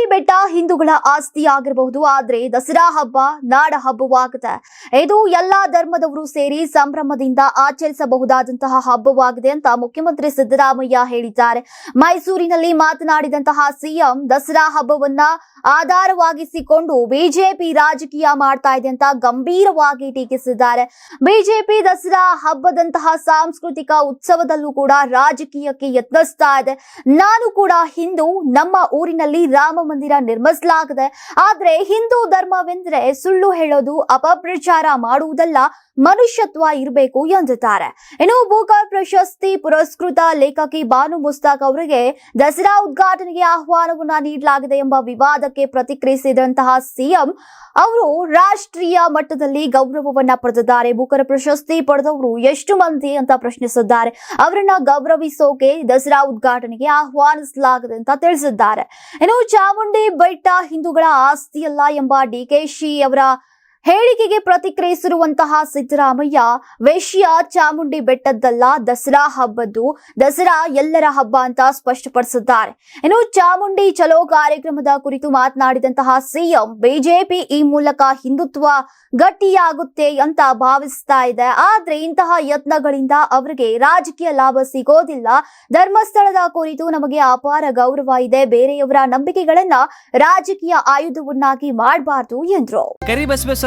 ಚಾಮುಂಡಿ ಬೆಟ್ಟ ಹಿಂದೂಗಳ ಆಸ್ತಿ ಆಗಿರಬಹುದು, ಆದ್ರೆ ದಸರಾ ಹಬ್ಬ, ನಾಡ ಹಬ್ಬವಾಗಿದೆ ಇದು ಎಲ್ಲಾ ಧರ್ಮದವರು ಸೇರಿ ಸಂಭ್ರಮದಿಂದ ಆಚರಿಸಬಹುದಾದಂತಹ ಹಬ್ಬವಾಗಿದೆ ಅಂತ ಮುಖ್ಯಮಂತ್ರಿ ಸಿದ್ದರಾಮಯ್ಯ ಹೇಳಿದ್ದಾರೆ. ಮೈಸೂರಿನಲ್ಲಿ ಮಾತನಾಡಿದಂತಹ ಸಿಎಂ ದಸರಾ ಹಬ್ಬವನ್ನ ಆಧಾರವಾಗಿಸಿಕೊಂಡು ಬಿಜೆಪಿ ರಾಜಕೀಯ ಮಾಡ್ತಾ ಇದೆ ಅಂತ ಗಂಭೀರವಾಗಿ ಟೀಕಿಸಿದ್ದಾರೆ. ಬಿಜೆಪಿ ದಸರಾ ಹಬ್ಬದಂತಹ ಸಾಂಸ್ಕೃತಿಕ ಉತ್ಸವದಲ್ಲೂ ಕೂಡ ರಾಜಕೀಯಕ್ಕೆ ಯತ್ನಿಸ್ತಾ ಇದೆ. ನಾನು ಕೂಡ ಹಿಂದೂ, ನಮ್ಮ ಊರಿನಲ್ಲಿ ರಾಮ ಮಂದಿರ ನಿರ್ಮಿಸಲಾಗಿದೆ. ಆದ್ರೆ ಹಿಂದೂ ಧರ್ಮವೆಂದ್ರೆ ಸುಳ್ಳು ಹೇಳೋದು, ಅಪಪ್ರಚಾರ ಮಾಡುವುದಲ್ಲ, ಮನುಷ್ಯತ್ವ ಇರಬೇಕು ಎಂದಿದ್ದಾರೆ. ಇನ್ನು ಬೂಕರ್ ಪ್ರಶಸ್ತಿ ಪುರಸ್ಕೃತ ಲೇಖಕಿ ಬಾನು ಮುಸ್ತಾಕ್ ಅವರಿಗೆ ದಸರಾ ಉದ್ಘಾಟನೆಗೆ ಆಹ್ವಾನವನ್ನ ನೀಡಲಾಗಿದೆ ಎಂಬ ವಿವಾದಕ್ಕೆ ಪ್ರತಿಕ್ರಿಯಿಸಿದಂತಹ ಸಿಎಂ, ಅವರು ರಾಷ್ಟ್ರೀಯ ಮಟ್ಟದಲ್ಲಿ ಗೌರವವನ್ನ ಪಡೆದಿದ್ದಾರೆ. ಬೂಕರ್ ಪ್ರಶಸ್ತಿ ಪಡೆದವರು ಎಷ್ಟು ಮಂದಿ ಅಂತ ಪ್ರಶ್ನಿಸಿದ್ದಾರೆ. ಅವರನ್ನ ಗೌರವಿಸೋಕೆ ದಸರಾ ಉದ್ಘಾಟನೆಗೆ ಆಹ್ವಾನಿಸಲಾಗಿದೆ ಅಂತ ತಿಳಿಸಿದ್ದಾರೆ. ಇನ್ನು ಚಾಮುಂಡಿ ಬೆಟ್ಟ ಹಿಂದೂಗಳ ಆಸ್ತಿಯಲ್ಲ ಎಂಬ ಡಿಕೆಶಿ ಅವರ ಹೇಳಿಕೆಗೆ ಪ್ರತಿಕ್ರಿಯಿಸಿರುವಂತಹ ಸಿದ್ದರಾಮಯ್ಯ, ವೇಶ್ಯ ಚಾಮುಂಡಿ ಬೆಟ್ಟದ್ದಲ್ಲ, ದಸರಾ ಹಬ್ಬದ್ದು, ದಸರಾ ಎಲ್ಲರ ಹಬ್ಬ ಅಂತ ಸ್ಪಷ್ಟಪಡಿಸಿದ್ದಾರೆ. ಇನ್ನು ಚಾಮುಂಡಿ ಚಲೋ ಕಾರ್ಯಕ್ರಮದ ಕುರಿತು ಮಾತನಾಡಿದಂತಹ ಸಿಎಂ, ಬಿಜೆಪಿ ಈ ಮೂಲಕ ಹಿಂದುತ್ವ ಗಟ್ಟಿಯಾಗುತ್ತೆ ಅಂತ ಭಾವಿಸ್ತಾ ಇದೆ. ಆದ್ರೆ ಇಂತಹ ಯತ್ನಗಳಿಂದ ಅವರಿಗೆ ರಾಜಕೀಯ ಲಾಭ ಸಿಗೋದಿಲ್ಲ. ಧರ್ಮಸ್ಥಳದ ಕುರಿತು ನಮಗೆ ಅಪಾರ ಗೌರವ ಇದೆ. ಬೇರೆಯವರ ನಂಬಿಕೆಗಳನ್ನ ರಾಜಕೀಯ ಆಯುಧವನ್ನಾಗಿ ಮಾಡಬಾರ್ದು ಎಂದ್ರು.